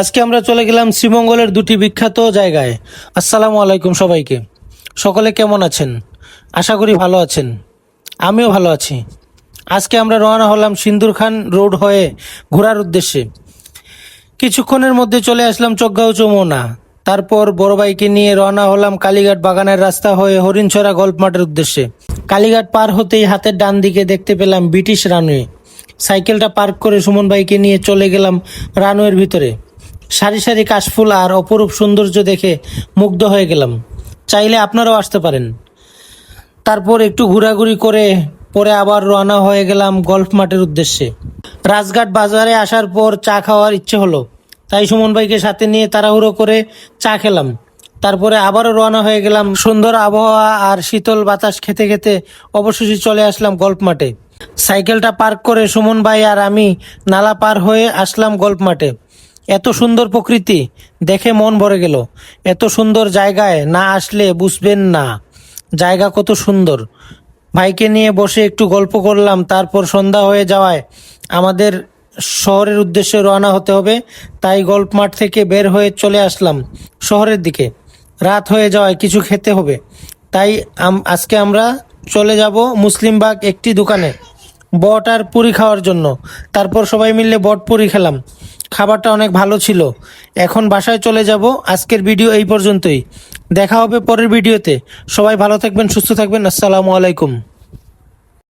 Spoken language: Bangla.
আজকে আমরা চলে গেলাম শ্রীমঙ্গলের দুটি বিখ্যাত জায়গায়। আসসালামু আলাইকুম সবাইকে। সকলে কেমন আছেন? আশা করি ভালো আছেন। আমিও ভালো আছি। আজকে আমরা রওনা হলাম সিন্দুর খান রোড হয়ে ঘোরার উদ্দেশ্যে। কিছুক্ষণের মধ্যে চলে আসলাম চোখগাঁও চৌমোনা তারপর বড় বাইকে নিয়ে রওনা হলাম কালীঘাট বাগানের রাস্তা হয়ে হরিণছড়া গল্প মাঠের উদ্দেশ্যে। কালীঘাট পার হতেই হাতের ডান দিকে দেখতে পেলাম ব্রিটিশ রানওয়ে। সাইকেলটা পার্ক করে সুমন বাইকে নিয়ে চলে গেলাম রানওয়ের ভিতরে। সারি সারি কাশফুল আর অপরূপ সৌন্দর্য দেখে মুগ্ধ হয়ে গেলাম। চাইলে আপনারাও আসতে পারেন। তারপর একটু ঘোরাঘুরি করে পরে আবার রওনা হয়ে গেলাম গল্ফ মাঠের উদ্দেশ্যে। রাজঘাট বাজারে আসার পর চা খাওয়ার ইচ্ছে হলো। তাই সুমন ভাইকে সাথে নিয়ে তাড়াহুড়ো করে চা খেলাম। তারপরে আবারও রওনা হয়ে গেলাম সুন্দর আবহাওয়া আর শীতল বাতাস খেতে খেতে অবশেষে চলে আসলাম গল্ফ মাঠে। সাইকেলটা পার্ক করে সুমন ভাই আর আমি নালা পার হয়ে আসলাম গল্ফ মাঠে। এত সুন্দর প্রকৃতি, দেখে মন ভরে গেল। এত সুন্দর জায়গায় না আসলে বুঝবেন না। জায়গা কত সুন্দর। ভাইকে নিয়ে বসে একটু গল্প করলাম, তারপর সন্ধ্যা হয়ে যাওয়ায় আমাদের শহরের উদ্দেশ্যে রওনা হতে হবে, তাই গল্প মাঠ থেকে বের হয়ে চলে আসলাম শহরের দিকে। রাত হয়ে যাওয়ায় কিছু খেতে হবে। তাই আজকে আমরা চলে যাব মুসলিমবাগ একটি দোকানে, বট আর পুরি খাওয়ার জন্য। তারপর সবাই মিলে বট পুরি খেলাম। খাবারটা অনেক ভালো ছিল। এখন বাসায় চলে যাব। আজকের ভিডিও এই পর্যন্তই। দেখা হবে পরের ভিডিওতে। সবাই ভালো থাকবেন, সুস্থ থাকবেন। আসসালামু আলাইকুম।